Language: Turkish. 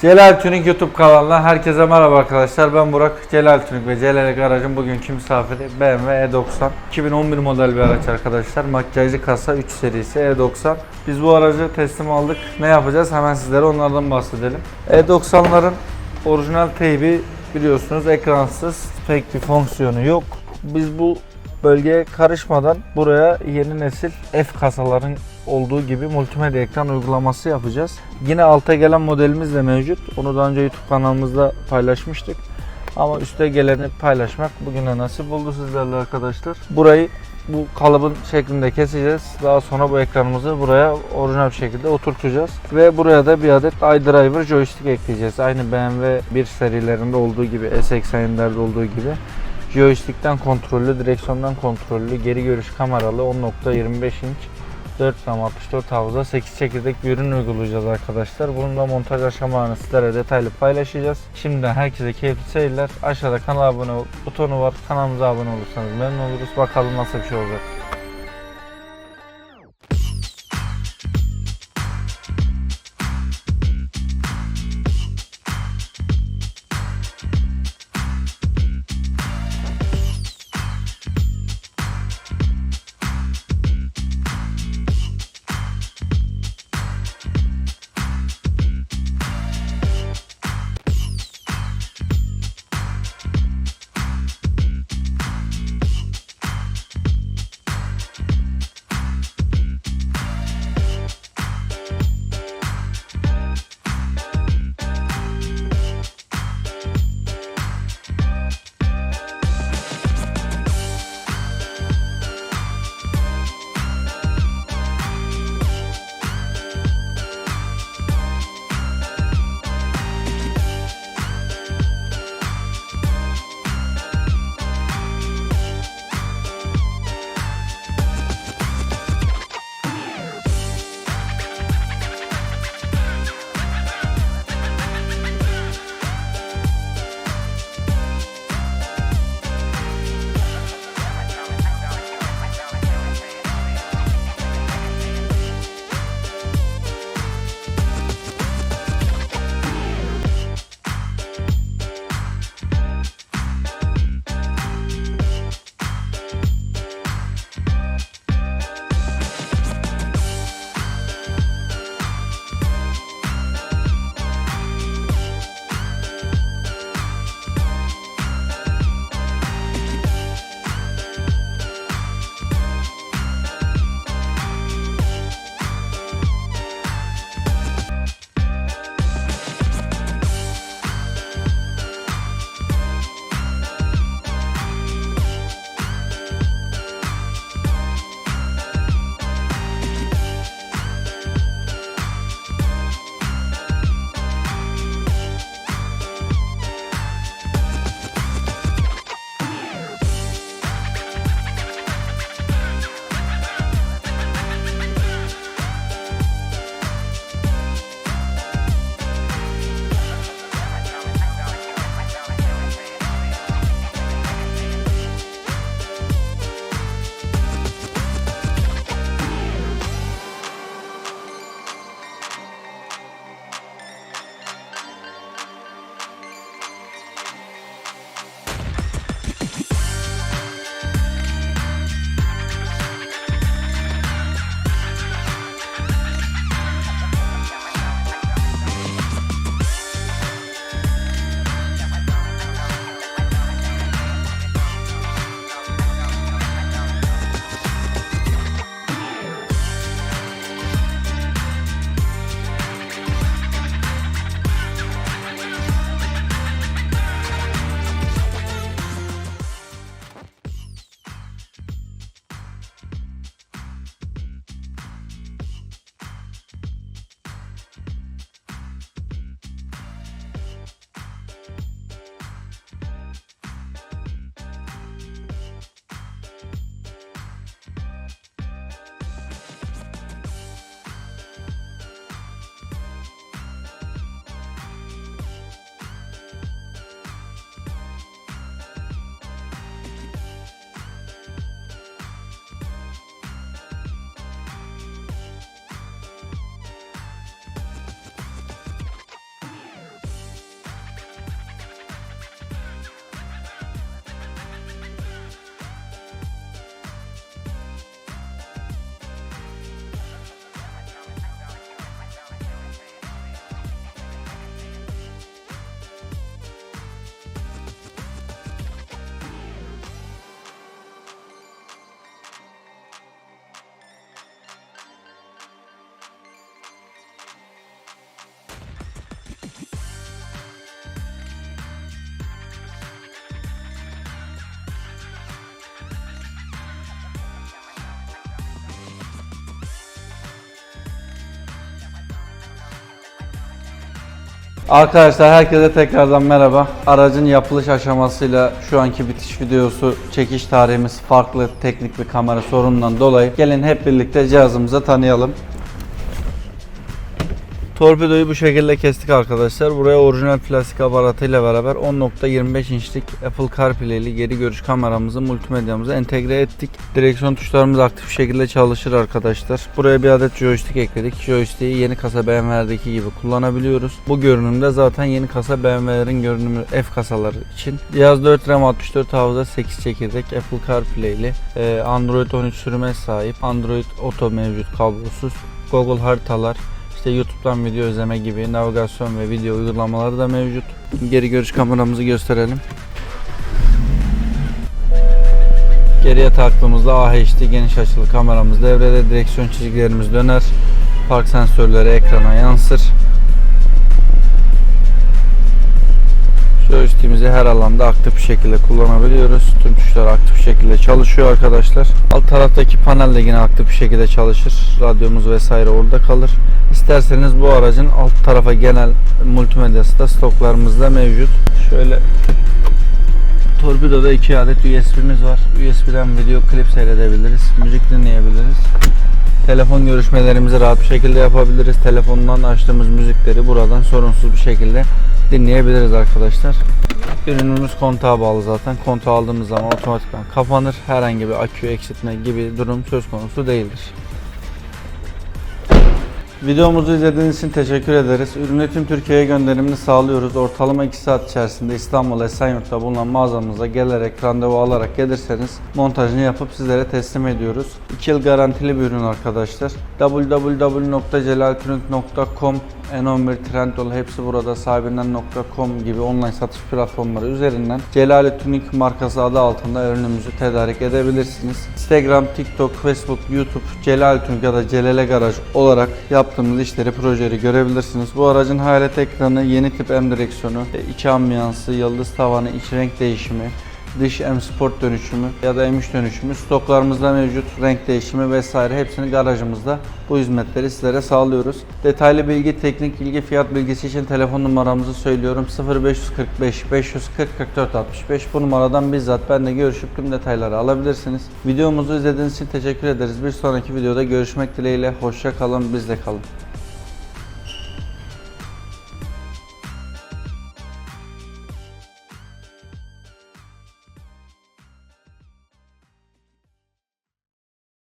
Celal Tuning YouTube kanalına herkese merhaba arkadaşlar. Ben Burak. Celal Tuning ve Celal Garaj'ın bugünkü misafiri BMW E90. 2011 model bir araç arkadaşlar. Makyajlı kasa 3 serisi E90. Biz bu aracı teslim aldık. Ne yapacağız? Hemen sizlere onlardan bahsedelim. E90'ların orijinal teybi biliyorsunuz ekransız. Pek bir fonksiyonu yok. Biz bu bölgeye karışmadan buraya yeni nesil F kasaların olduğu gibi multimedya ekran uygulaması yapacağız. Yine alta gelen modelimiz de mevcut. Onu daha önce YouTube kanalımızda paylaşmıştık. Ama üste geleni paylaşmak bugüne nasip oldu sizlerle arkadaşlar. Burayı bu kalıbın şeklinde keseceğiz. Daha sonra bu ekranımızı buraya orijinal bir şekilde oturtacağız. Ve buraya da bir adet iDriver joystick ekleyeceğiz. Aynı BMW 1 serilerinde olduğu gibi, S80'lerde olduğu gibi. Joystick'ten kontrollü, direksiyondan kontrollü, geri görüş kameralı 10.25 inç 4 gram 64 hafıza 8 çekirdek bir ürün uygulayacağız arkadaşlar. Bunun da montaj aşamalarını sizlere detaylı paylaşacağız. Şimdiden herkese keyifli seyirler. Aşağıda kanala abone butonu var. Kanalımıza abone olursanız memnun oluruz. Bakalım nasıl bir şey olacak. Arkadaşlar herkese tekrardan merhaba. Aracın yapılış aşamasıyla şu anki bitiş videosu çekiş tarihimiz farklı teknik bir kamera sorunundan dolayı. Gelin hep birlikte cihazımızı tanıyalım. Torpidoyu bu şekilde kestik arkadaşlar. Buraya orijinal plastik aparatıyla beraber 10.25 inçlik Apple CarPlay'li geri görüş kameramızı multimedyamıza entegre ettik. Direksiyon tuşlarımız aktif şekilde çalışır arkadaşlar. Buraya bir adet joystick ekledik. Joystick'i yeni kasa BMW'deki gibi kullanabiliyoruz. Bu görünümde zaten yeni kasa BMW'lerin görünümü F kasaları için. Cihaz 4 RAM 64 hafıza 8 çekirdek Apple CarPlay'li e, Android 13 sürüme sahip. Android Auto mevcut kablosuz. Google haritalar, işte YouTube'dan video izleme gibi navigasyon ve video uygulamaları da mevcut. Geri görüş kameramızı gösterelim. Geriye taktığımızda AHD geniş açılı kameramız devrede. Direksiyon çizgilerimiz döner. Park sensörleri ekrana yansır. Joystick'imizi her alanda aktif bir şekilde kullanabiliyoruz. Tüm tuşlar aktif şekilde çalışıyor arkadaşlar. Alt taraftaki panel de yine aktif bir şekilde çalışır. Radyomuz vesaire orada kalır. İsterseniz bu aracın alt tarafa genel multimedyası da stoklarımızda mevcut. Şöyle Torpido'da iki adet USB'miz var. USB'den video klip seyredebiliriz. Müzik dinleyebiliriz. Telefon görüşmelerimizi rahat bir şekilde yapabiliriz. Telefondan açtığımız müzikleri buradan sorunsuz bir şekilde dinleyebiliriz arkadaşlar. Ürünümüz kontağa bağlı zaten. Kontağı aldığımız zaman otomatikman kapanır. Herhangi bir akü eksiltme gibi durum söz konusu değildir. Videomuzu izlediğiniz için teşekkür ederiz. Ürünü tüm Türkiye'ye gönderimini sağlıyoruz. Ortalama 2 saat içerisinde İstanbul Esenyurt'ta bulunan mağazamıza gelerek randevu alarak gelirseniz montajını yapıp sizlere teslim ediyoruz. 2 yıl garantili bir ürün arkadaşlar. www.celaltürk.com N11 Trendyol hepsi burada sahibinden.com gibi online satış platformları üzerinden Celali Tuning markası adı altında ürünümüzü tedarik edebilirsiniz. Instagram, TikTok, Facebook, YouTube Celali Tuning ya da Celale Garaj olarak yaptığımız işleri, projeleri görebilirsiniz. Bu aracın hayalet ekranı, yeni tip M direksiyonu, iç ambiyansı, yıldız tavanı, iç renk değişimi, dış M Sport dönüşümü ya da M3 dönüşümü stoklarımızda mevcut renk değişimi vesaire hepsini garajımızda bu hizmetleri sizlere sağlıyoruz. Detaylı bilgi, teknik bilgi, fiyat bilgisi için telefon numaramızı söylüyorum 0545 540 44 65 bu numaradan bizzat benle görüşüp tüm detayları alabilirsiniz. Videomuzu izlediğiniz için teşekkür ederiz. Bir sonraki videoda görüşmek dileğiyle. Hoşça kalın, bizle kalın.